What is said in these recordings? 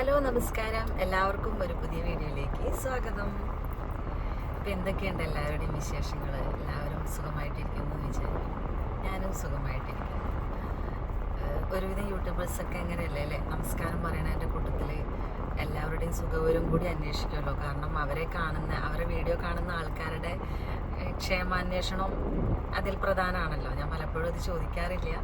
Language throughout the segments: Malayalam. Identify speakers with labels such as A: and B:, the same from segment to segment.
A: ഹലോ നമസ്കാരം. എല്ലാവർക്കും ഒരു പുതിയ വീഡിയോയിലേക്ക് സ്വാഗതം. ഇപ്പം എന്തൊക്കെയുണ്ട് എല്ലാവരുടെയും വിശേഷങ്ങൾ എല്ലാവരും സുഖമായിട്ടിരിക്കുന്നു എന്ന് വെച്ചാൽ ഞാനും സുഖമായിട്ടിരിക്കുന്നു. ഒരുവിധം യൂട്യൂബേഴ്സൊക്കെ എങ്ങനെയല്ലേ അല്ലേ? നമസ്കാരം പറയണതിന്റെ കൂട്ടത്തിൽ എല്ലാവരുടെയും സുഖവരും കൂടി അന്വേഷിക്കുമല്ലോ. കാരണം അവരെ കാണുന്ന അവരെ വീഡിയോ കാണുന്ന ആൾക്കാരുടെ ക്ഷേമാന്വേഷണം അതിൽ പ്രധാനമാണല്ലോ. ഞാൻ പലപ്പോഴും അത് ചോദിക്കാറില്ല.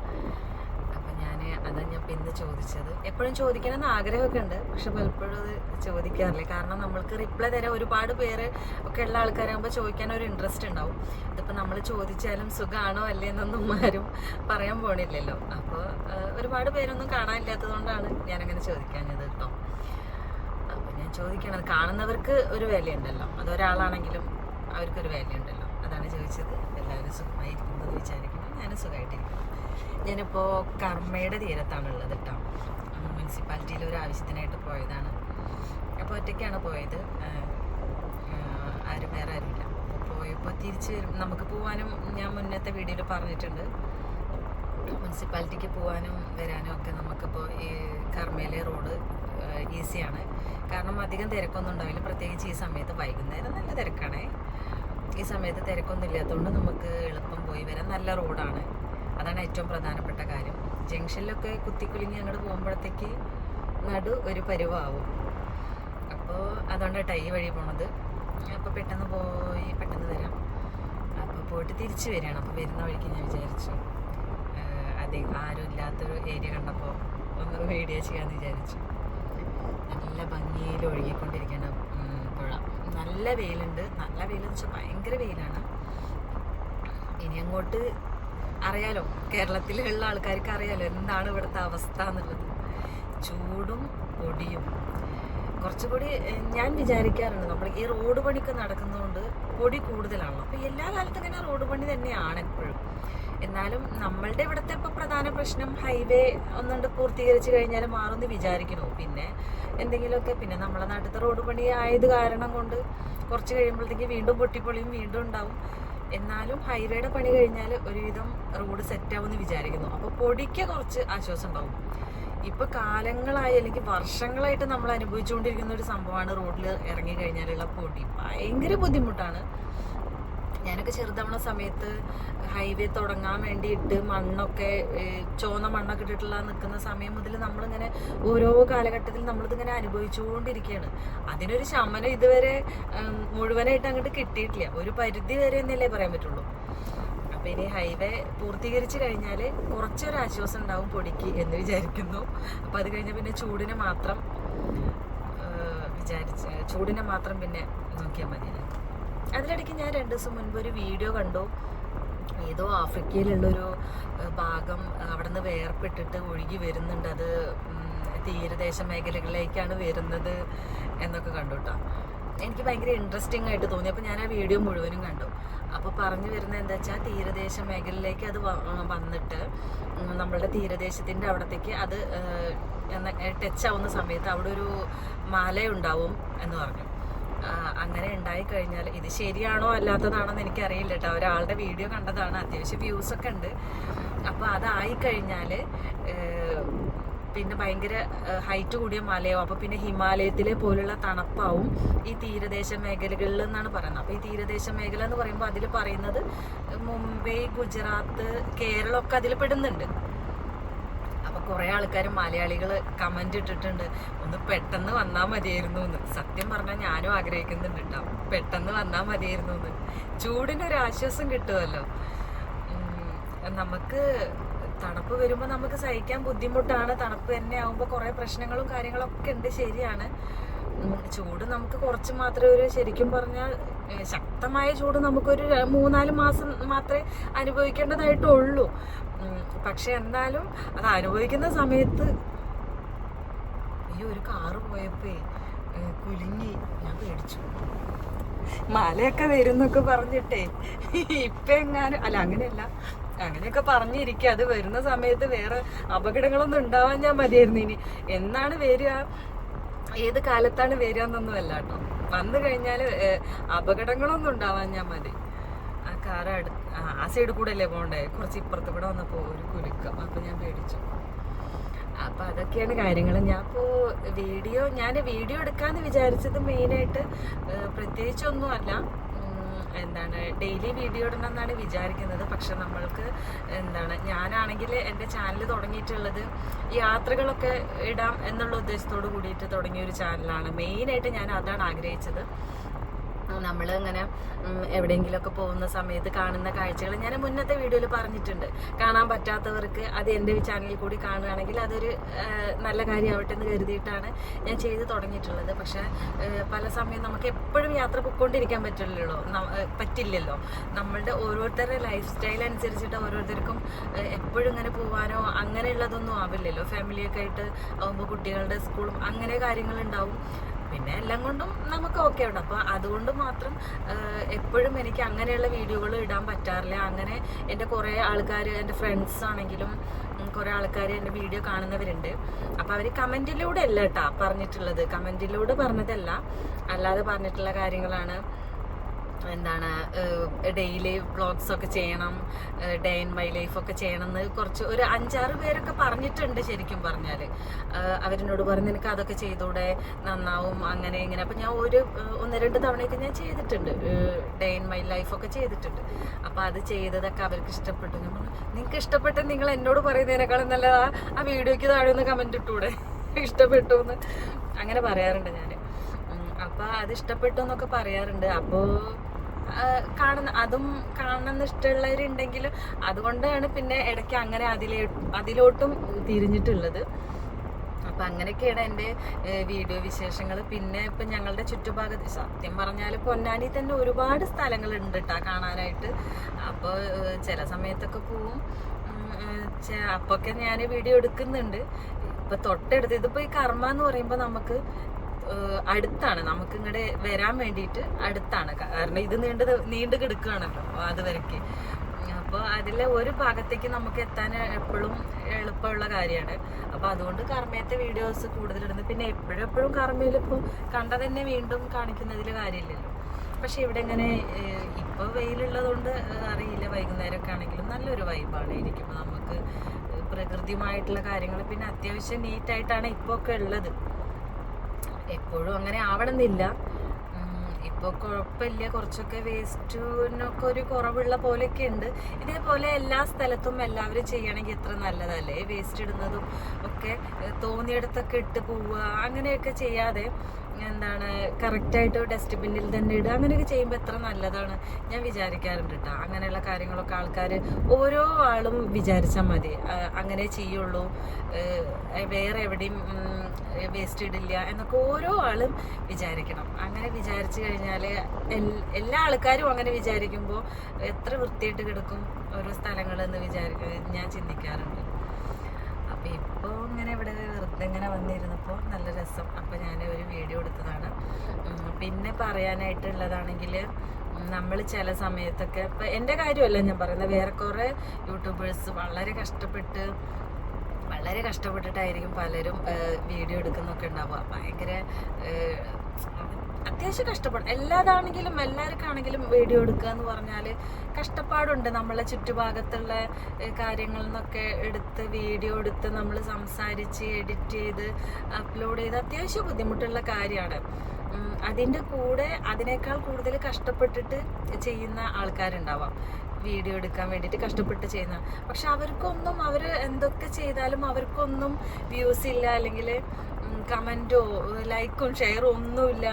A: ഞാൻ അതാ ഞാൻ പിന്നെ ചോദിച്ചത്. എപ്പോഴും ചോദിക്കണമെന്ന് ആഗ്രഹമൊക്കെ ഉണ്ട് പക്ഷെ പലപ്പോഴും അത് ചോദിക്കാറില്ല. കാരണം നമ്മൾക്ക് റിപ്ലൈ തരാൻ ഒരുപാട് പേര് ഒക്കെ ഉള്ള ആൾക്കാരാകുമ്പോൾ ചോദിക്കാൻ ഒരു ഇൻട്രസ്റ്റ് ഉണ്ടാവും. ഇതിപ്പോൾ നമ്മൾ ചോദിച്ചാലും സുഖമാണോ അല്ലേ എന്നൊന്നും ആരും പറയാൻ പോണില്ലല്ലോ. അപ്പോൾ ഒരുപാട് പേരൊന്നും കാണാനില്ലാത്തതുകൊണ്ടാണ് ഞാനങ്ങനെ ചോദിക്കാഞ്ഞത് കേട്ടോ. അപ്പോൾ ഞാൻ ചോദിക്കണത് കാണുന്നവർക്ക് ഒരു വിലയുണ്ടല്ലോ. അതൊരാളാണെങ്കിലും അവർക്കൊരു വിലയുണ്ടല്ലോ. അതാണ് ചോദിച്ചത്. എല്ലാവരും സുഖമായിരിക്കുന്നത് വിചാരിക്കുന്നു. ഞാനും സുഖമായിട്ടിരിക്കും ഞാനിപ്പോൾ കർമ്മയുടെ തീരത്താണുള്ളത് കേട്ടോ മുനിസിപ്പാലിറ്റിയിൽ ഒരു ആവശ്യത്തിനായിട്ട് പോയതാണ്. അപ്പോൾ ഒറ്റയ്ക്കാണ് പോയത്. ആരും വേറെ ആരുമില്ല. പോയപ്പോൾ തിരിച്ച് വരും നമുക്ക് പോകാനും ഞാൻ മുന്നത്തെ വീഡിയോയിൽ പറഞ്ഞിട്ടുണ്ട്. മുനിസിപ്പാലിറ്റിക്ക് പോകാനും വരാനും ഒക്കെ നമുക്കിപ്പോൾ ഈ കർമ്മയിലെ റോഡ് ഈസിയാണ്. കാരണം അധികം തിരക്കൊന്നും ഉണ്ടാവില്ല. പ്രത്യേകിച്ച് ഈ സമയത്ത് വൈകുന്നേരം നല്ല തിരക്കാണേ. ഈ സമയത്ത് തിരക്കൊന്നും ഇല്ലാത്തതുകൊണ്ട് നമുക്ക് എളുപ്പം പോയി വരാൻ നല്ല റോഡാണ്. അതാണ് ഏറ്റവും പ്രധാനപ്പെട്ട കാര്യം. ജംഗ്ഷനിലൊക്കെ കുത്തിക്കുലുങ്ങി അങ്ങോട്ട് പോകുമ്പോഴത്തേക്ക് നടു ഒരു പരുവാവും. അപ്പോൾ അതുകൊണ്ട് ടൈ വഴി പോണത്. അപ്പോൾ പെട്ടെന്ന് പോയി പെട്ടെന്ന് വരാം. അപ്പോൾ പോയിട്ട് തിരിച്ചു വരികയാണ് അപ്പോൾ വരുന്ന വഴിക്ക് ഞാൻ വിചാരിച്ചു. അധികം ആരും ഇല്ലാത്തൊരു ഏരിയ കണ്ടപ്പോൾ ഒന്ന് വീഡിയോ ചെയ്യാമെന്ന് വിചാരിച്ചു. നല്ല ഭംഗിയിൽ ഒഴുകിക്കൊണ്ടിരിക്കുകയാണ് നല്ല വെയിലുണ്ട്. നല്ല വെയിലെന്ന് വെച്ചാൽ ഭയങ്കര വെയിലാണ്. ഇനി അങ്ങോട്ട് അറിയാലോ കേരളത്തിലുള്ള ആൾക്കാർക്ക് അറിയാലോ എന്താണ് ഇവിടുത്തെ അവസ്ഥ എന്നുള്ളത്. ചൂടും പൊടിയും. കുറച്ചുകൂടി ഞാൻ വിചാരിക്കാറുണ്ട് നമ്മൾ ഈ റോഡ് പണിയൊക്കെ നടക്കുന്നതുകൊണ്ട് പൊടി കൂടുതലാണല്ലോ. അപ്പോൾ എല്ലാ കാലത്തും ഇങ്ങനെ റോഡ് പണി തന്നെയാണ് എപ്പോഴും. എന്നാലും നമ്മളുടെ ഇവിടുത്തെ ഇപ്പോൾ പ്രധാന പ്രശ്നം ഹൈവേ ഒന്നുകൊണ്ട് പൂർത്തീകരിച്ച് കഴിഞ്ഞാൽ മാറുമെന്ന് വിചാരിക്കണോ പിന്നെ എന്തെങ്കിലുമൊക്കെ. പിന്നെ നമ്മളെ നാട്ടിലത്തെ റോഡ് പണി ആയത് കാരണം കൊണ്ട് കുറച്ച് കഴിയുമ്പോഴത്തേക്ക് വീണ്ടും പൊട്ടിപ്പൊളിയും വീണ്ടും ഉണ്ടാവും. എന്നാലും ഹൈവേയുടെ പണി കഴിഞ്ഞാൽ ഒരുവിധം റോഡ് സെറ്റാവുമെന്ന് വിചാരിക്കുന്നു. അപ്പോൾ പൊടിക്ക് കുറച്ച് ആശ്വാസം ഉണ്ടാവും. ഇപ്പൊ കാലങ്ങളായി അല്ലെങ്കിൽ വർഷങ്ങളായിട്ട് നമ്മൾ അനുഭവിച്ചുകൊണ്ടിരിക്കുന്ന ഒരു സംഭവമാണ് റോഡിൽ ഇറങ്ങി കഴിഞ്ഞാലുള്ള പൊടി. ഭയങ്കര ബുദ്ധിമുട്ടാണ്. ഞാനൊക്കെ ചെറുതവണ സമയത്ത് ഹൈവേ തുടങ്ങാൻ വേണ്ടിയിട്ട് മണ്ണൊക്കെ ചോന്ന മണ്ണൊക്കെ ഇട്ടിട്ടുള്ള നിൽക്കുന്ന സമയം മുതൽ നമ്മളിങ്ങനെ ഓരോ കാലഘട്ടത്തിൽ നമ്മളിതിങ്ങനെ അനുഭവിച്ചുകൊണ്ടിരിക്കുകയാണ്. അതിനൊരു ശമനം ഇതുവരെ മുഴുവനായിട്ട് അങ്ങോട്ട് കിട്ടിയിട്ടില്ല. ഒരു പരിധി വരെ എന്നല്ലേ പറയാൻ പറ്റുള്ളൂ. അപ്പം ഇനി ഹൈവേ പൂർത്തീകരിച്ച് കഴിഞ്ഞാൽ കുറച്ചൊരു ആശ്വാസം ഉണ്ടാവും പൊടിക്ക് എന്ന് വിചാരിക്കുന്നു. അപ്പം അത് കഴിഞ്ഞാൽ പിന്നെ ചൂടിനെ മാത്രം വിചാരിച്ച് ചൂടിനെ മാത്രം പിന്നെ നോക്കിയാൽ മതി. അതിലിടയ്ക്ക് ഞാൻ രണ്ട് ദിവസം മുൻപ് ഒരു വീഡിയോ കണ്ടു. ഏതോ ആഫ്രിക്കയിലുള്ളൊരു ഭാഗം അവിടെ നിന്ന് വേർപെട്ടിട്ട് ഒഴുകി വരുന്നുണ്ട്. അത് തീരദേശ മേഖലകളിലേക്കാണ് വരുന്നത് എന്നൊക്കെ കണ്ടു കേട്ടോ എനിക്ക് ഭയങ്കര ഇൻട്രസ്റ്റിംഗ് ആയിട്ട് തോന്നി. അപ്പോൾ ഞാൻ ആ വീഡിയോ മുഴുവനും കണ്ടു. അപ്പോൾ പറഞ്ഞു വരുന്നത് എന്താ വെച്ചാൽ തീരദേശ മേഖലയിലേക്ക് അത് വന്നിട്ട് നമ്മളുടെ തീരദേശത്തിന്റെ അവിടത്തേക്ക് അത് ടച്ച് ആവുന്ന സമയത്ത് അവിടെ ഒരു മലയുണ്ടാവും എന്ന് പറഞ്ഞു. അങ്ങനെ ഉണ്ടായി കഴിഞ്ഞാൽ ഇത് ശരിയാണോ അല്ലാത്തതാണോ എന്ന് എനിക്കറിയില്ല കേട്ടോ. ഒരാളുടെ വീഡിയോ കണ്ടതാണ് അത്യാവശ്യം വ്യൂസ് ഒക്കെ ഉണ്ട്. അപ്പോൾ അതായി കഴിഞ്ഞാൽ പിന്നെ ഭയങ്കര ഹൈറ്റ് കൂടിയ മലയോ അപ്പോൾ പിന്നെ ഹിമാലയത്തിലെ പോലുള്ള തണുപ്പാവും ഈ തീരദേശ മേഖലകളിൽ എന്നാണ് പറയുന്നത്. അപ്പോൾ ഈ തീരദേശ മേഖല എന്ന് പറയുമ്പോൾ അതിൽ പറയുന്നത് മുംബൈ ഗുജറാത്ത് കേരളമൊക്കെ അതിൽ പെടുന്നുണ്ട്. കുറെ ആൾക്കാർ മലയാളികൾ കമന്റ് ഇട്ടിട്ടുണ്ട്. ഒന്ന് പെട്ടെന്ന് വന്നാൽ മതിയായിരുന്നു എന്ന് സത്യം പറഞ്ഞാൽ ഞാനും ആഗ്രഹിക്കുന്നുണ്ട് കേട്ടോ പെട്ടെന്ന് വന്നാൽ മതിയായിരുന്നു എന്ന് ഒരു ആശ്വാസം കിട്ടുമല്ലോ നമുക്ക് തണുപ്പ് വരുമ്പോൾ നമുക്ക് സഹിക്കാൻ ബുദ്ധിമുട്ടാണ്. തണുപ്പ് തന്നെ ആകുമ്പോൾ കുറേ പ്രശ്നങ്ങളും കാര്യങ്ങളൊക്കെ ഉണ്ട് ശരിയാണ്. ചൂട് നമുക്ക് കുറച്ച് മാത്രമേ ഒരു ശരിക്കും പറഞ്ഞാൽ ശക്തമായ ചൂട് നമുക്കൊരു മൂന്നാൽ മാസം മാത്രമേ അനുഭവിക്കേണ്ടതായിട്ടുള്ളൂ. പക്ഷെ എന്നാലും അത് അനുഭവിക്കുന്ന സമയത്ത് ഈ ഒരു കാറ് പോയപ്പോ കുലുങ്ങി. ഞാൻ പേടിച്ചു. മലയൊക്കെ വരുന്നൊക്കെ പറഞ്ഞിട്ടേ ഇപ്പൊ എങ്ങാനും അല്ല അങ്ങനെയല്ല. അങ്ങനെയൊക്കെ പറഞ്ഞിരിക്കുക അത് വരുന്ന സമയത്ത് വേറെ അപകടങ്ങളൊന്നും ഉണ്ടാവാൻ ഞാൻ മതിയായിരുന്നു ഇനി. എന്നാണ് വരിക? ഏത് കാലത്താണ് വരിക എന്നൊന്നും അല്ല കേട്ടോ. വന്നു കഴിഞ്ഞാൽ അപകടങ്ങളൊന്നും ഉണ്ടാവാൻ ഞാൻ മതി. ആ കാറ് അടു ആ, സൈഡ് കൂടെ അല്ലേ പോകണ്ടേ? കുറച്ച് ഇപ്പുറത്ത് കൂടെ വന്നപ്പോൾ ഒരു കുലുക്കം അപ്പോൾ ഞാൻ പേടിച്ചു. അപ്പം അതൊക്കെയാണ് കാര്യങ്ങൾ ഞാൻ ഇപ്പോ വീഡിയോ ഞാൻ വീഡിയോ എടുക്കാന്ന് വിചാരിച്ചത് മെയിനായിട്ട് പ്രത്യേകിച്ചൊന്നുമല്ല എന്താണ് ഡെയിലി വീഡിയോ ഇടണം എന്നാണ് വിചാരിക്കുന്നത്. പക്ഷെ നമ്മൾക്ക് എന്താണ് ഞാനാണെങ്കിൽ എന്റെ ചാനൽ തുടങ്ങിയിട്ടുള്ളത് യാത്രകളൊക്കെ ഇടാം എന്നുള്ള ഉദ്ദേശത്തോട് കൂടിയിട്ട് തുടങ്ങിയ ഒരു ചാനലാണ് മെയിനായിട്ട് ഞാൻ അതാണ് ആഗ്രഹിച്ചത്. നമ്മൾ ഇങ്ങനെ എവിടെയെങ്കിലുമൊക്കെ പോകുന്ന സമയത്ത് കാണുന്ന കാഴ്ചകൾ ഞാൻ മുന്നത്തെ വീഡിയോയിൽ പറഞ്ഞിട്ടുണ്ട്. കാണാൻ പറ്റാത്തവർക്ക് അത് എന്റെ ചാനലിൽ കൂടി കാണുകയാണെങ്കിൽ അതൊരു നല്ല കാര്യമാവട്ടെ എന്ന് കരുതിയിട്ടാണ് ഞാൻ ചെയ്ത് തുടങ്ങിയിട്ടുള്ളത്. പക്ഷേ പല സമയം നമുക്ക് എപ്പോഴും യാത്ര പോയിക്കൊണ്ടിരിക്കാൻ പറ്റില്ലല്ലോ. പറ്റില്ലല്ലോ. നമ്മളുടെ ഓരോരുത്തരുടെ ലൈഫ് സ്റ്റൈൽ അനുസരിച്ചിട്ട് ഓരോരുത്തർക്കും എപ്പോഴും ഇങ്ങനെ പോകാനോ അങ്ങനെയുള്ളതൊന്നും ആവില്ലല്ലോ. ഫാമിലിയൊക്കെ ആയിട്ട് ആകുമ്പോൾ കുട്ടികളുടെ സ്കൂളും അങ്ങനെ കാര്യങ്ങളുണ്ടാവും പിന്നെ എല്ലാം കൊണ്ടും നമുക്ക് ഓക്കെ ഉണ്ട്. അപ്പോൾ അതുകൊണ്ട് മാത്രം എപ്പോഴും എനിക്ക് അങ്ങനെയുള്ള വീഡിയോകൾ ഇടാൻ പറ്റാറില്ല. അങ്ങനെ എന്റെ കുറേ ആൾക്കാർ എന്റെ ഫ്രണ്ട്സ് ആണെങ്കിലും കുറേ ആൾക്കാർ എന്റെ വീഡിയോ കാണുന്നവരുണ്ട്. അപ്പോൾ അവർ കമന്റിലൂടെ അല്ല കേട്ടാ പറഞ്ഞിട്ടുള്ളത്. കമന്റിലൂടെ പറഞ്ഞതല്ല. അല്ലാതെ പറഞ്ഞിട്ടുള്ള കാര്യങ്ങളാണ്. എന്താണ് ഡെയിലി വ്ളോഗ്സ് ഒക്കെ ചെയ്യണം ഡേ ഇൻ മൈ ലൈഫ് ഒക്കെ ചെയ്യണം എന്ന് കുറച്ച് ഒരു അഞ്ചാറ് പേരൊക്കെ പറഞ്ഞിട്ടുണ്ട് ശരിക്കും പറഞ്ഞാൽ അവരിനോട് പറഞ്ഞ് നിനക്ക് അതൊക്കെ ചെയ്തൂടെ? നന്നാവും അങ്ങനെ ഇങ്ങനെ. അപ്പം ഞാൻ ഒരു ഒന്ന് രണ്ട് തവണയൊക്കെ ഞാൻ ചെയ്തിട്ടുണ്ട്. ഡേ ഇൻ മൈ ലൈഫ് ഒക്കെ ചെയ്തിട്ടുണ്ട്. അപ്പം അത് ചെയ്തതൊക്കെ അവർക്ക് ഇഷ്ടപ്പെട്ടു. ഞാൻ നിങ്ങൾക്ക് ഇഷ്ടപ്പെട്ട നിങ്ങൾ എന്നോട് പറയുന്നതിനേക്കാളും നല്ല ആ വീഡിയോയ്ക്ക് താഴെ ഒന്ന് കമന്റ് ഇട്ടൂടെ? ഇഷ്ടപ്പെട്ടു എന്ന്. അങ്ങനെ പറയാറുണ്ട് ഞാൻ അപ്പോൾ അത് ഇഷ്ടപ്പെട്ടു എന്നൊക്കെ പറയാറുണ്ട്. അപ്പോ ആ, കാണുന്ന അതും കാണണമെന്ന് ഇഷ്ടമുള്ളവരുണ്ടെങ്കിൽ അതുകൊണ്ടാണ് പിന്നെ ഇടയ്ക്ക് അങ്ങനെ അതിലേ അതിലോട്ടും തിരിഞ്ഞിട്ടുള്ളത്. അപ്പം അങ്ങനെയൊക്കെയാണ് എന്റെ വീഡിയോ വിശേഷങ്ങൾ പിന്നെ ഇപ്പം ഞങ്ങളുടെ ചുറ്റുഭാഗത്ത് സത്യം പറഞ്ഞാൽ പൊന്നാനി തന്നെ ഒരുപാട് സ്ഥലങ്ങളുണ്ട് കേട്ടോ കാണാനായിട്ട് അപ്പോൾ ചില സമയത്തൊക്കെ പോവും. അപ്പൊക്കെ ഞാൻ വീഡിയോ എടുക്കുന്നുണ്ട്. ഇപ്പൊ തൊട്ടടുത്ത് ഇതിപ്പോ ഈ കർമ്മ എന്ന് പറയുമ്പോൾ നമുക്ക് അടുത്താണ്. നമുക്ക് ഇങ്ങോട്ട് വരാൻ വേണ്ടിയിട്ട് അടുത്താണ്. കാരണം ഇത് നീണ്ട് നീണ്ടു കിടക്കുകയാണല്ലോ അതുവരയ്ക്ക് അപ്പോൾ അതിലെ ഒരു ഭാഗത്തേക്ക് നമുക്ക് എത്താൻ എപ്പോഴും എളുപ്പമുള്ള കാര്യമാണ്. അപ്പോൾ അതുകൊണ്ട് കർമ്മയത്തെ വീഡിയോസ് കൂടുതലിടുന്നു പിന്നെ എപ്പോഴും എപ്പോഴും കർമ്മയിൽ ഇപ്പോൾ കണ്ട തന്നെ വീണ്ടും കാണിക്കുന്നതിൽ കാര്യമില്ലല്ലോ. പക്ഷെ ഇവിടെ ഇങ്ങനെ ഇപ്പോൾ ഇപ്പൊ വെയിലുള്ളതുകൊണ്ട് അറിയില്ല. വൈകുന്നേരമൊക്കെ ആണെങ്കിലും നല്ലൊരു വൈബാണ് ഇരിക്കുമ്പോൾ നമുക്ക് പ്രകൃതിയുമായിട്ടുള്ള കാര്യങ്ങൾ പിന്നെ അത്യാവശ്യം നീറ്റായിട്ടാണ് ഇപ്പോൾ ഒക്കെ ഉള്ളത്. എപ്പോഴും അങ്ങനെ ആവണമെന്നില്ല. ഇപ്പോൾ കുഴപ്പമില്ല കുറച്ചൊക്കെ വേസ്റ്റിനൊക്കെ ഒരു കുറവുള്ള പോലെയൊക്കെ ഉണ്ട്. ഇതേപോലെ എല്ലാ സ്ഥലത്തും എല്ലാവരും ചെയ്യണമെങ്കിൽ എത്ര നല്ലതല്ലേ? വേസ്റ്റ് ഇടുന്നതും ഒക്കെ തോന്നിയിടത്തൊക്കെ ഇട്ട് പോവുക അങ്ങനെയൊക്കെ ചെയ്യാതെ എന്താണ് കറക്റ്റായിട്ട് ഡസ്റ്റ്ബിന്നിൽ തന്നെ ഇടുക. അങ്ങനെയൊക്കെ ചെയ്യുമ്പോൾ എത്ര നല്ലതാണ്? ഞാൻ വിചാരിക്കാറുണ്ട് കേട്ടോ അങ്ങനെയുള്ള കാര്യങ്ങളൊക്കെ ആൾക്കാർ ഓരോ ആളും വിചാരിച്ചാൽ മതി. അങ്ങനെ ചെയ്യുള്ളൂ. വേറെ എവിടെയും വേസ്റ്റ് ഇടില്ല എന്നൊക്കെ ഓരോ ആളും വിചാരിക്കണം. അങ്ങനെ വിചാരിച്ചു കഴിഞ്ഞാൽ എല്ലാ ആൾക്കാരും അങ്ങനെ വിചാരിക്കുമ്പോൾ എത്ര വൃത്തിയായിട്ട് കിടക്കും ഓരോ സ്ഥലങ്ങളെന്ന് വിചാരിക്കും ഞാൻ ചിന്തിക്കാറുണ്ട്. അപ്പോൾ ഇപ്പോൾ ഇങ്ങനെ ഇവിടെ വെറുതെ ഇങ്ങനെ വന്നിരുന്നപ്പോൾ നല്ല രസം. അപ്പോൾ ഞാൻ ഒരു വീഡിയോ എടുത്തതാണ്. പിന്നെ പറയാനായിട്ടുള്ളതാണെങ്കിൽ നമ്മൾ ചില സമയത്തൊക്കെ ഇപ്പം എന്റെ കാര്യമല്ല ഞാൻ പറയുന്നത് വേറെ കുറേ യൂട്യൂബേഴ്സ് വളരെ കഷ്ടപ്പെട്ട് വളരെ കഷ്ടപ്പെട്ടിട്ടായിരിക്കും പലരും വീഡിയോ എടുക്കുന്നൊക്കെ ഉണ്ടാവുക. ഭയങ്കര അത്യാവശ്യം കഷ്ടപ്പാട്. എല്ലാതാണെങ്കിലും എല്ലാവർക്കാണെങ്കിലും വീഡിയോ എടുക്കുക എന്ന് പറഞ്ഞാൽ കഷ്ടപ്പാടുണ്ട്. നമ്മളെ ചുറ്റുഭാഗത്തുള്ള കാര്യങ്ങളിൽ നിന്നൊക്കെ എടുത്ത് വീഡിയോ എടുത്ത് നമ്മൾ സംസാരിച്ച് എഡിറ്റ് ചെയ്ത് അപ്ലോഡ് ചെയ്ത് അത്യാവശ്യം ബുദ്ധിമുട്ടുള്ള കാര്യമാണ്. അതിന്റെ കൂടെ അതിനേക്കാൾ കൂടുതൽ കഷ്ടപ്പെട്ടിട്ട് ചെയ്യുന്ന ആൾക്കാരുണ്ടാവാം. വീഡിയോ എടുക്കാൻ വേണ്ടിയിട്ട് കഷ്ടപ്പെട്ട് ചെയ്യുന്ന. പക്ഷെ അവർക്കൊന്നും അവർ എന്തൊക്കെ ചെയ്താലും അവർക്കൊന്നും വ്യൂസ് ഇല്ല. അല്ലെങ്കിൽ കമന്റോ ലൈക്കും ഷെയറും ഒന്നുമില്ല.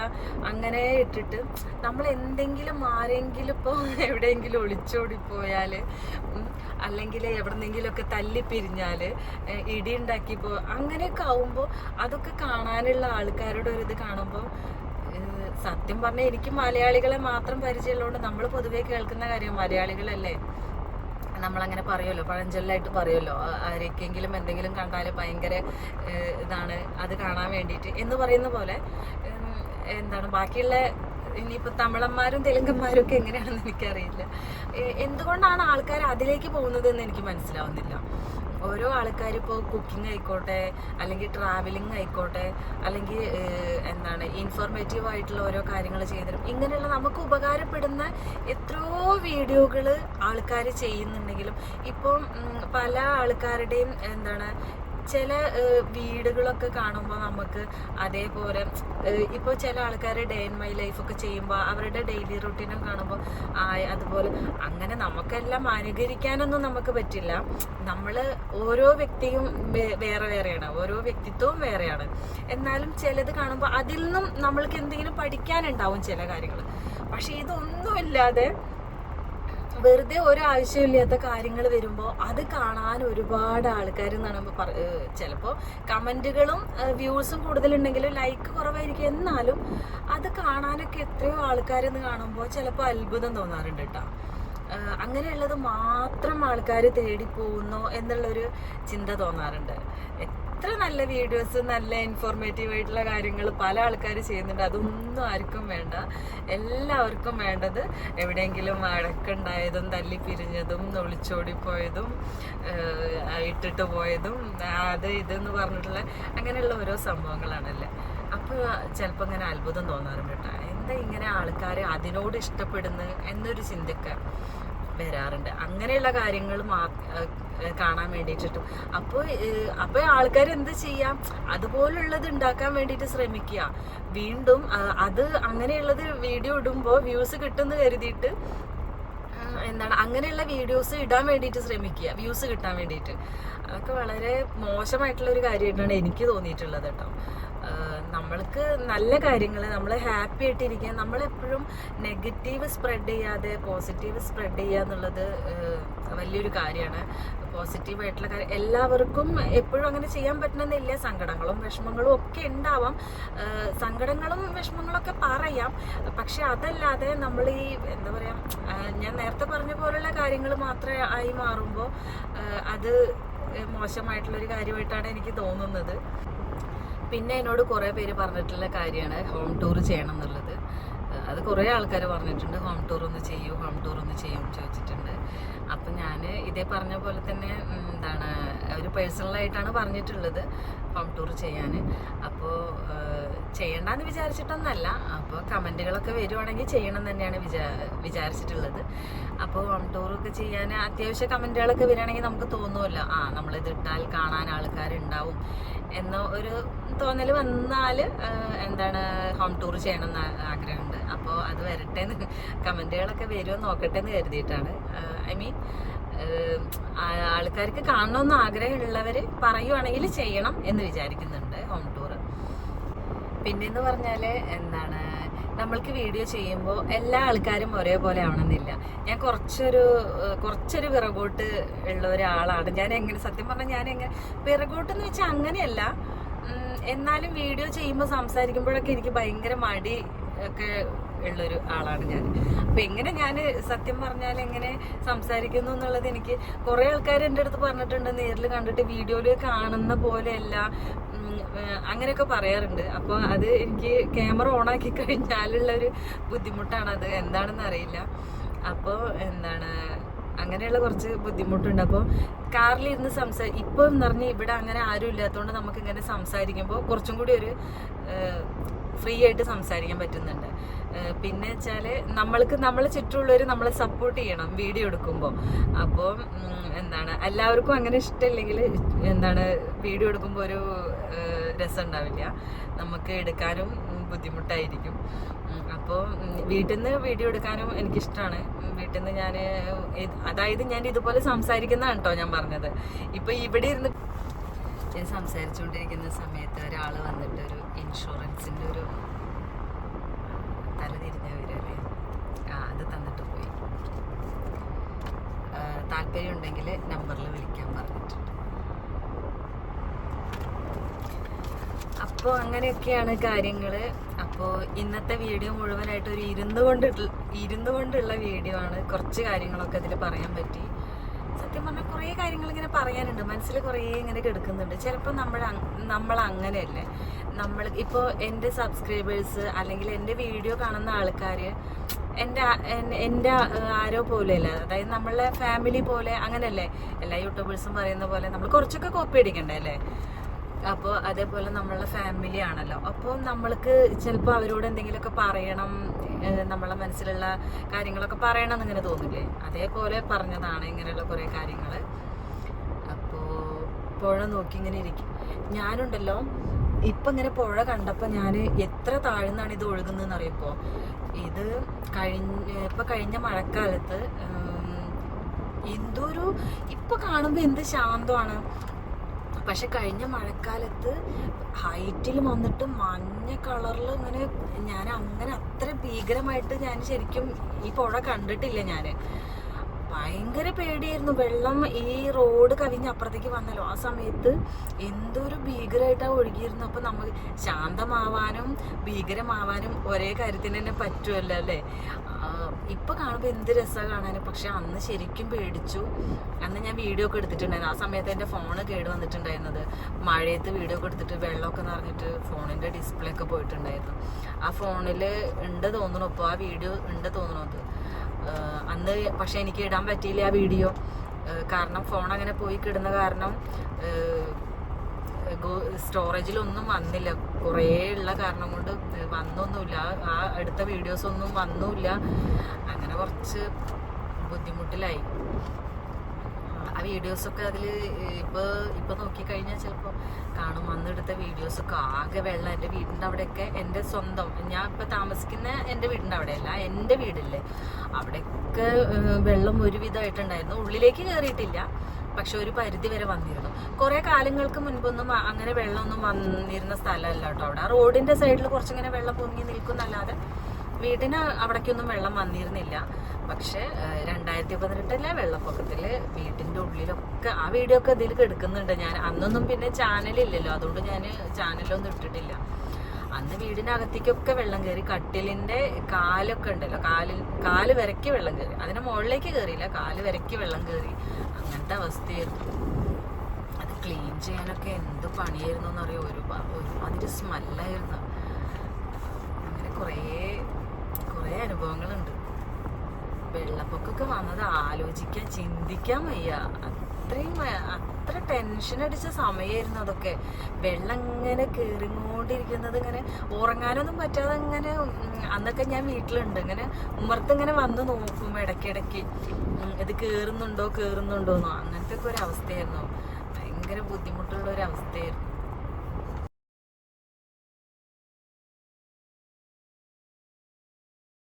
A: അങ്ങനെ ഇട്ടിട്ട് നമ്മൾ എന്തെങ്കിലും ആരെങ്കിലും ഇപ്പോൾ എവിടെയെങ്കിലും ഒളിച്ചോടിപ്പോയാൽ അല്ലെങ്കിൽ എവിടെന്നെങ്കിലുമൊക്കെ തല്ലിപ്പിരിഞ്ഞാൽ ഇടി ഉണ്ടാക്കിപ്പോ അങ്ങനെയൊക്കെ ആവുമ്പോൾ അതൊക്കെ കാണാനുള്ള ആൾക്കാരുടെ ഒരു ഇത് കാണുമ്പോൾ സത്യം പറഞ്ഞാൽ എനിക്ക് മലയാളികളെ മാത്രം പരിചയമുള്ളതുകൊണ്ട് നമ്മൾ പൊതുവേ കേൾക്കുന്ന കാര്യം മലയാളികളല്ലേ? നമ്മളങ്ങനെ പറയുമല്ലോ പഴഞ്ചൊല്ലായിട്ട് പറയുമല്ലോ ആരൊക്കെങ്കിലും എന്തെങ്കിലും കണ്ടാൽ ഭയങ്കര ഇതാണ് അത് കാണാൻ വേണ്ടിയിട്ട് എന്ന് പറയുന്ന പോലെ എന്താണ് ബാക്കിയുള്ള ഇനിയിപ്പോൾ തമിഴന്മാരും തെലുങ്കന്മാരും ഒക്കെ എങ്ങനെയാണെന്ന് എനിക്കറിയില്ല. എന്തുകൊണ്ടാണ് ആൾക്കാർ അതിലേക്ക് പോകുന്നത് എന്ന് എനിക്ക് മനസ്സിലാവുന്നില്ല. ഓരോ ആൾക്കാർ ഇപ്പോൾ കുക്കിംഗ് ആയിക്കോട്ടെ അല്ലെങ്കിൽ ട്രാവലിംഗ് ആയിക്കോട്ടെ അല്ലെങ്കിൽ എന്താണ് ഇൻഫോർമേറ്റീവ് ആയിട്ടുള്ള ഓരോ കാര്യങ്ങൾ ചെയ്തിരും ഇങ്ങനെയുള്ള നമുക്ക് ഉപകാരപ്പെടുന്ന എത്രയോ വീഡിയോകൾ ആൾക്കാർ ചെയ്യുന്നുണ്ടെങ്കിലും ഇപ്പം പല ആൾക്കാരുടെയും എന്താണ് ചില വീടുകളൊക്കെ കാണുമ്പോൾ നമുക്ക് അതേപോലെ ഇപ്പോൾ ചില ആൾക്കാർ ഡേ ഇൻ മൈ ലൈഫ് ഒക്കെ ചെയ്യുമ്പോൾ അവരുടെ ഡെയിലി റുട്ടീനും കാണുമ്പോൾ അതുപോലെ അങ്ങനെ നമുക്കെല്ലാം അനുകരിക്കാനൊന്നും നമുക്ക് പറ്റില്ല. നമ്മൾ ഓരോ വ്യക്തിയും വേറെ വേറെയാണ്. ഓരോ വ്യക്തിത്വവും വേറെയാണ്. എന്നാലും ചിലത് കാണുമ്പോൾ അതിൽ നിന്നും നമ്മൾക്ക് എന്തെങ്കിലും പഠിക്കാനുണ്ടാവും ചില കാര്യങ്ങൾ പക്ഷെ ഇതൊന്നുമില്ലാതെ വെറുതെ ഒരാവശ്യമില്ലാത്ത കാര്യങ്ങൾ വരുമ്പോൾ അത് കാണാൻ ഒരുപാട് ആൾക്കാർ എന്നാണ് ചിലപ്പോൾ കമന്റുകളും വ്യൂസും കൂടുതലുണ്ടെങ്കിലും ലൈക്ക് കുറവായിരിക്കും. എന്നാലും അത് കാണാനൊക്കെ എത്രയോ ആൾക്കാരെന്ന് കാണുമ്പോൾ ചിലപ്പോൾ അത്ഭുതം തോന്നാറുണ്ട് കേട്ടോ. അങ്ങനെയുള്ളത് മാത്രം ആൾക്കാർ തേടി പോകുന്നു എന്നുള്ളൊരു ചിന്ത തോന്നാറുണ്ട്. എത്ര നല്ല വീഡിയോസ് നല്ല ഇൻഫോർമേറ്റീവ് ആയിട്ടുള്ള കാര്യങ്ങൾ പല ആൾക്കാർ ചെയ്യുന്നുണ്ട്. അതൊന്നും ആർക്കും വേണ്ട. എല്ലാവർക്കും വേണ്ടത് എവിടെയെങ്കിലും അടക്കുണ്ടായതും തല്ലി പിരിഞ്ഞതും ഒളിച്ചോടിപ്പോയതും ഇട്ടിട്ട് പോയതും അത് ഇതെന്ന് പറഞ്ഞിട്ടുള്ള അങ്ങനെയുള്ള ഓരോ സംഭവങ്ങളാണല്ലേ. അപ്പോൾ ചിലപ്പോൾ അങ്ങനെ അത്ഭുതം തോന്നാറുണ്ട് കേട്ടോ. എന്താ ഇങ്ങനെ ആൾക്കാർ അതിനോട് ഇഷ്ടപ്പെടുന്നു എന്നൊരു ചിന്തയൊക്കെ വരാറുണ്ട്. അങ്ങനെയുള്ള കാര്യങ്ങൾ കാണാൻ വേണ്ടിയിട്ടും. അപ്പോൾ അപ്പോൾ ആൾക്കാർ എന്ത് ചെയ്യാം? അതുപോലുള്ളത് ഉണ്ടാക്കാൻ വേണ്ടിയിട്ട് ശ്രമിക്കുക. വീണ്ടും അത് അങ്ങനെയുള്ളത് വീഡിയോ ഇടുമ്പോൾ വ്യൂസ് കിട്ടുമെന്ന് കരുതിയിട്ട് എന്താണ് അങ്ങനെയുള്ള വീഡിയോസ് ഇടാൻ വേണ്ടിയിട്ട് ശ്രമിക്കുക. വ്യൂസ് കിട്ടാൻ വേണ്ടിയിട്ട്. അതൊക്കെ വളരെ മോശമായിട്ടുള്ള ഒരു കാര്യമായിട്ടാണ് എനിക്ക് തോന്നിയിട്ടുള്ളത് കേട്ടോ. നമ്മൾക്ക് നല്ല കാര്യങ്ങൾ നമ്മൾ ഹാപ്പി ആയിട്ടിരിക്കുക നമ്മളെപ്പോഴും നെഗറ്റീവ് സ്പ്രെഡ് ചെയ്യാതെ പോസിറ്റീവ് സ്പ്രെഡ് ചെയ്യുക എന്നുള്ളത് വലിയൊരു കാര്യമാണ്. പോസിറ്റീവ് ആയിട്ടുള്ള കാര്യം എല്ലാവർക്കും എപ്പോഴും അങ്ങനെ ചെയ്യാൻ പറ്റണമെന്നില്ല. സങ്കടങ്ങളും വിഷമങ്ങളും ഒക്കെ ഉണ്ടാവാം. സങ്കടങ്ങളും വിഷമങ്ങളും ഒക്കെ പറയാം. പക്ഷെ അതല്ലാതെ നമ്മൾ ഈ എന്താ പറയാ ഞാൻ നേരത്തെ പറഞ്ഞ പോലുള്ള കാര്യങ്ങൾ മാത്രമേ ആയി മാറുമ്പോൾ അത് മോശമായിട്ടുള്ളൊരു കാര്യമായിട്ടാണ് എനിക്ക് തോന്നുന്നത്. പിന്നെ എന്നോട് കുറേ പേര് പറഞ്ഞിട്ടുള്ള കാര്യമാണ് ഹോം ടൂർ ചെയ്യണം എന്നുള്ളത്. അത് കുറേ ആൾക്കാർ പറഞ്ഞിട്ടുണ്ട് ഹോം ടൂർ ഒന്ന് ചെയ്യൂ ഹോം ടൂർ ഒന്ന് ചെയ്യൂ എന്ന് ചോദിച്ചിട്ടുണ്ട്. അപ്പം ഞാൻ ഇതേ പറഞ്ഞ പോലെ തന്നെ എന്താണ് ഒരു പേഴ്സണലായിട്ടാണ് പറഞ്ഞിട്ടുള്ളത് ഹോം ടൂർ ചെയ്യാൻ അപ്പോൾ ചെയ്യണ്ടെന്ന് വിചാരിച്ചിട്ടൊന്നല്ല. അപ്പോൾ കമന്റുകളൊക്കെ വരുവാണെങ്കിൽ ചെയ്യണം തന്നെയാണ് വിചാ വിചാരിച്ചിട്ടുള്ളത്. അപ്പോൾ ഹോം ടൂറൊക്കെ ചെയ്യാൻ അത്യാവശ്യം കമന്റുകളൊക്കെ വരികയാണെങ്കിൽ നമുക്ക് തോന്നുമല്ലോ ആ നമ്മളിത് ഇട്ടാൽ കാണാൻ ആൾക്കാരുണ്ടാവും എന്ന ഒരു തോന്നൽ വന്നാൽ എന്താണ് ഹോം ടൂർ ചെയ്യണം എന്ന് ആഗ്രഹമുണ്ട്. അപ്പോൾ അത് വരട്ടെ എന്ന് കമന്റുകളൊക്കെ വരുമോ നോക്കട്ടെ എന്ന് കരുതിയിട്ടാണ് ഐ മീൻ ആൾക്കാർക്ക് കാണണമെന്ന് ആഗ്രഹമുള്ളവർ പറയുവാണെങ്കിൽ ചെയ്യണം എന്ന് വിചാരിക്കുന്നുണ്ട് ഹോം ടൂർ പിന്നെന്ന് പറഞ്ഞാൽ എന്താണ് നമ്മൾക്ക് വീഡിയോ ചെയ്യുമ്പോൾ എല്ലാ ആൾക്കാരും ഒരേപോലെ ആവണമെന്നില്ല. ഞാൻ കുറച്ചൊരു കുറച്ചൊരു പിറകോട്ട് ഉള്ള ഒരാളാണ്. ഞാൻ എങ്ങനെ സത്യം പറഞ്ഞാൽ ഞാൻ എങ്ങനെ വിറകോട്ട് എന്ന് വെച്ചാൽ അങ്ങനെയല്ല. എന്നാലും വീഡിയോ ചെയ്യുമ്പോൾ സംസാരിക്കുമ്പോഴൊക്കെ എനിക്ക് ഭയങ്കര മടി ഒക്കെ ഉള്ളൊരു ആളാണ് ഞാൻ. അപ്പം എങ്ങനെ ഞാൻ സത്യം പറഞ്ഞാൽ എങ്ങനെ സംസാരിക്കുന്നു എന്നുള്ളത് എനിക്ക് കുറേ ആൾക്കാർ എന്റെ അടുത്ത് പറഞ്ഞിട്ടുണ്ട്. നേരിൽ കണ്ടിട്ട് വീഡിയോയിൽ കാണുന്ന പോലെയല്ല. അങ്ങനെയൊക്കെ പറയാറുണ്ട്. അപ്പോൾ അത് എനിക്ക് ക്യാമറ ഓണാക്കി കഴിഞ്ഞാലുള്ള ഒരു ബുദ്ധിമുട്ടാണ് അത് എന്താണെന്ന് അറിയില്ല അപ്പോൾ എന്താണ് അങ്ങനെയുള്ള കുറച്ച് ബുദ്ധിമുട്ടുണ്ട്. അപ്പോൾ കാറിലിരുന്ന് സംസാ ഇപ്പോൾ എന്ന് പറഞ്ഞാൽ ഇവിടെ അങ്ങനെ ആരും ഇല്ലാത്തതുകൊണ്ട് നമുക്ക് ഇങ്ങനെ സംസാരിക്കുമ്പോൾ കുറച്ചും കൂടി ഒരു ഫ്രീ ആയിട്ട് സംസാരിക്കാൻ പറ്റുന്നുണ്ട്. പിന്നെ വെച്ചാൽ നമ്മൾക്ക് നമ്മളെ ചുറ്റുമുള്ളവർ നമ്മളെ സപ്പോർട്ട് ചെയ്യണം വീഡിയോ എടുക്കുമ്പോൾ അപ്പോൾ എന്താണ് എല്ലാവർക്കും അങ്ങനെ ഇഷ്ടമില്ലെങ്കിൽ എന്താണ് വീഡിയോ എടുക്കുമ്പോൾ ഒരു രസം ഉണ്ടാവില്ല. നമുക്ക് എടുക്കാനും ബുദ്ധിമുട്ടായിരിക്കും. അപ്പോൾ വീട്ടിൽ നിന്ന് വീഡിയോ എടുക്കാനും എനിക്കിഷ്ടമാണ് വീട്ടിൽ നിന്ന് ഞാൻ അതായത് ഞാൻ ഇതുപോലെ സംസാരിക്കുന്നതാണ് കേട്ടോ ഞാൻ പറഞ്ഞത്. ഇപ്പോൾ ഇവിടെ ഇരുന്ന് ഞാൻ സംസാരിച്ചുകൊണ്ടിരിക്കുന്ന സമയത്ത് ഒരാൾ വന്നിട്ട് ഒരു ഇൻഷുറൻസിന്റെ ഒരു തലതിരിഞ്ഞ വരല്ലേ ആ അത് തന്നിട്ട് പോയി. താല്പര്യം ഉണ്ടെങ്കിൽ നമ്പറിൽ വിളിക്കാൻ പറഞ്ഞിട്ടുണ്ട്. അപ്പോൾ അങ്ങനെയൊക്കെയാണ് കാര്യങ്ങൾ അപ്പോൾ ഇന്നത്തെ വീഡിയോ മുഴുവനായിട്ട് ഒരു ഇരുന്ന് കൊണ്ട് ഇരുന്ന് കൊണ്ടുള്ള വീഡിയോ ആണ്. കുറച്ച് കാര്യങ്ങളൊക്കെ അതിൽ പറയാൻ പറ്റി. സത്യം പറഞ്ഞാൽ കുറേ കാര്യങ്ങൾ ഇങ്ങനെ പറയാനുണ്ട്. മനസ്സിൽ കുറേ ഇങ്ങനെ കിടക്കുന്നുണ്ട്. ചിലപ്പോൾ നമ്മൾ നമ്മൾ അങ്ങനെയല്ലേ. നമ്മൾ ഇപ്പോൾ എന്റെ സബ്സ്ക്രൈബേഴ്സ് അല്ലെങ്കിൽ എന്റെ വീഡിയോ കാണുന്ന ആൾക്കാർ എന്റെ എന്റെ ആരോ പോലെയല്ല. അതായത് നമ്മളെ ഫാമിലി പോലെ അങ്ങനെയല്ലേ. എല്ലാ യൂട്യൂബേഴ്സും പറയുന്ന പോലെ നമ്മൾ കുറച്ചൊക്കെ കോപ്പി അടിക്കണ്ടേ അല്ലേ? അപ്പോൾ അതേപോലെ നമ്മളുടെ ഫാമിലി ആണല്ലോ. അപ്പോൾ നമ്മൾക്ക് ചിലപ്പോൾ അവരോട് എന്തെങ്കിലുമൊക്കെ പറയണം നമ്മളെ മനസ്സിലുള്ള കാര്യങ്ങളൊക്കെ പറയണം എന്നിങ്ങനെ തോന്നില്ലേ? അതേപോലെ പറഞ്ഞതാണ് ഇങ്ങനെയുള്ള കുറേ കാര്യങ്ങൾ അപ്പോൾ പുഴ നോക്കി ഇങ്ങനെ ഇരിക്കും. ഞാനുണ്ടല്ലോ ഇപ്പൊ ഇങ്ങനെ പുഴ കണ്ടപ്പോൾ ഞാൻ എത്ര താഴ്ന്നാണ് ഇത് ഒഴുകുന്നതെന്ന് അറിയപ്പോ ഇത് കഴിഞ്ഞ ഇപ്പൊ കഴിഞ്ഞ മഴക്കാലത്ത് എന്തോ എന്തൊരു ഇപ്പൊ കാണുമ്പോ എന്ത് ശാന്തമാണ്. പക്ഷെ കഴിഞ്ഞ മഴക്കാലത്ത് ഹൈറ്റിൽ വന്നിട്ട് മഞ്ഞ കളറിൽ ഇങ്ങനെ ഞാൻ അങ്ങനെ അത്ര ഭീകരമായിട്ട് ഞാൻ ശരിക്കും ഈ പുഴ കണ്ടിട്ടില്ല ഞാൻ ഭയങ്കര പേടിയായിരുന്നു. വെള്ളം ഈ റോഡ് കവിഞ്ഞ് അപ്പുറത്തേക്ക് വന്നല്ലോ. ആ സമയത്ത് എന്തൊരു ഭീകരമായിട്ടാണ് ഒഴുകിയിരുന്നു അപ്പം നമുക്ക് ശാന്തമാവാനും ഭീകരമാവാനും ഒരേ കാര്യത്തിന് തന്നെ പറ്റുമല്ലോ അല്ലേ? ഇപ്പൊ കാണുമ്പോൾ എന്ത് രസമാണ് കാണാൻ പക്ഷെ അന്ന് ശരിക്കും പേടിച്ചു. അന്ന് ഞാൻ വീഡിയോ ഒക്കെ എടുത്തിട്ടുണ്ടായിരുന്നു. ആ സമയത്ത് എന്റെ ഫോണ് കേട് വന്നിട്ടുണ്ടായിരുന്നത്. മഴയത്ത് വീഡിയോ ഒക്കെ എടുത്തിട്ട് വെള്ളമൊക്കെ നിറഞ്ഞിട്ട് ഫോണിന്റെ ഡിസ്പ്ലേ ഒക്കെ പോയിട്ടുണ്ടായിരുന്നു. ആ ഫോണിൽ ഉണ്ട് തോന്നുന്നു. ഇപ്പോൾ ആ വീഡിയോ ഉണ്ട് തോന്നണത് അന്ന് പക്ഷെ എനിക്ക് ഇടാൻ പറ്റിയില്ല ആ വീഡിയോ കാരണം ഫോൺ അങ്ങനെ പോയി കിടന്ന കാരണം സ്റ്റോറേജിലൊന്നും വന്നില്ല. കുറേ ഉള്ള കാരണം കൊണ്ട് വന്നൊന്നുമില്ല. ആ- അടുത്ത വീഡിയോസ് ഒന്നും വന്നുമില്ല. അങ്ങനെ കുറച്ച് ബുദ്ധിമുട്ടിലായി. ആ വീഡിയോസൊക്കെ അതിൽ ഇപ്പോൾ ഇപ്പോൾ നോക്കിക്കഴിഞ്ഞാൽ ചിലപ്പോൾ കാണും. അന്നെടുത്ത വീഡിയോസൊക്കെ ആകെ വെള്ളം. എന്റെ വീടിന്റെ അവിടെയൊക്കെ എന്റെ സ്വന്തം. ഞാൻ ഇപ്പോൾ താമസിക്കുന്ന എന്റെ വീടിന്റെ അവിടെയല്ല എന്റെ വീടില്ലേ. അവിടെയൊക്കെ വെള്ളം ഒരുവിധമായിട്ടുണ്ടായിരുന്നു. ഉള്ളിലേക്ക് കയറിയിട്ടില്ല. പക്ഷെ ഒരു പരിധി വരെ വന്നിരുന്നു. കുറെ കാലങ്ങൾക്ക് മുൻപൊന്നും അങ്ങനെ വെള്ളമൊന്നും വന്നിരുന്ന സ്ഥലമല്ല കേട്ടോ അവിടെ. ആ റോഡിന്റെ സൈഡിൽ കുറച്ചിങ്ങനെ വെള്ളം പൊങ്ങി നിൽക്കുന്നല്ലാതെ വീടിന് അവിടേക്കൊന്നും വെള്ളം വന്നിരുന്നില്ല. പക്ഷെ രണ്ടായിരത്തി പതിനെട്ടിലെ വെള്ളപ്പൊക്കത്തിൽ വീട്ടിന്റെ ഉള്ളിലൊക്കെ ആ വീഡിയോ ഒക്കെ ഇതിൽ കെടുക്കുന്നുണ്ട്. ഞാൻ അന്നൊന്നും പിന്നെ ചാനലില്ലല്ലോ അതുകൊണ്ട് ഞാൻ ചാനലൊന്നും ഇട്ടിട്ടില്ല. അന്ന് വീടിനകത്തേക്കൊക്കെ വെള്ളം കയറി കട്ടിലിന്റെ കാലൊക്കെ ഉണ്ടല്ലോ. കാലിൽ കാൽ വരയ്ക്ക് വെള്ളം കയറി അതിന് മുകളിലേക്ക് കയറിയില്ല കാൽ വരയ്ക്ക് വെള്ളം കയറി അങ്ങനത്തെ അവസ്ഥയായിരുന്നു അത് ക്ലീൻ ചെയ്യാനൊക്കെ എന്ത് പണിയായിരുന്നു എന്നറിയോ ഒരു അതിന്റെ സ്മെല്ലായിരുന്നു അങ്ങനെ കുറേ കുറേ അനുഭവങ്ങളുണ്ട്. വെള്ളപ്പൊക്കമൊക്കെ വന്നത് ആലോചിക്കാൻ ചിന്തിക്കാൻ വയ്യ. അത്രയും അത്ര ടെൻഷൻ അടിച്ച സമയമായിരുന്നു അതൊക്കെ. വെള്ളം ഇങ്ങനെ കയറിങ്ങോണ്ടിരിക്കുന്നത് ഇങ്ങനെ ഉറങ്ങാനൊന്നും പറ്റാതെ ഇങ്ങനെ അന്നൊക്കെ ഞാൻ വീട്ടിലുണ്ട്. ഇങ്ങനെ ഉമ്മർത്ത് ഇങ്ങനെ വന്ന് നോക്കും ഇടയ്ക്കിടയ്ക്ക്. ഇത് കയറുന്നുണ്ടോ കയറുന്നുണ്ടോന്നോ അങ്ങനത്തെ ഒക്കെ ഒരു അവസ്ഥയായിരുന്നു ഭയങ്കര ബുദ്ധിമുട്ടുള്ള ഒരു അവസ്ഥയായിരുന്നു